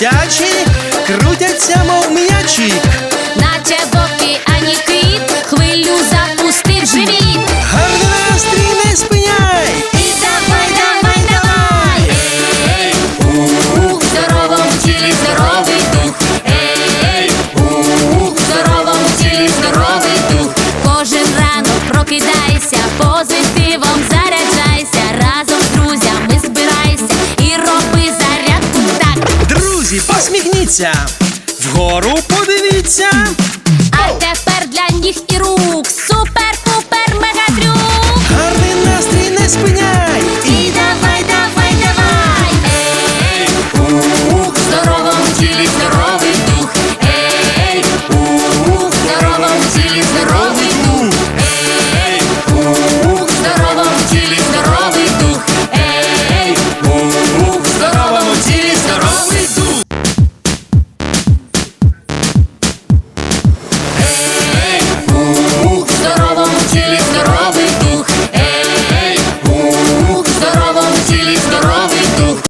дитячі, крутяться, мов м'ячі. Наче доки ані кит, хвилю запустив живіт. посміхніться, вгору подивіться.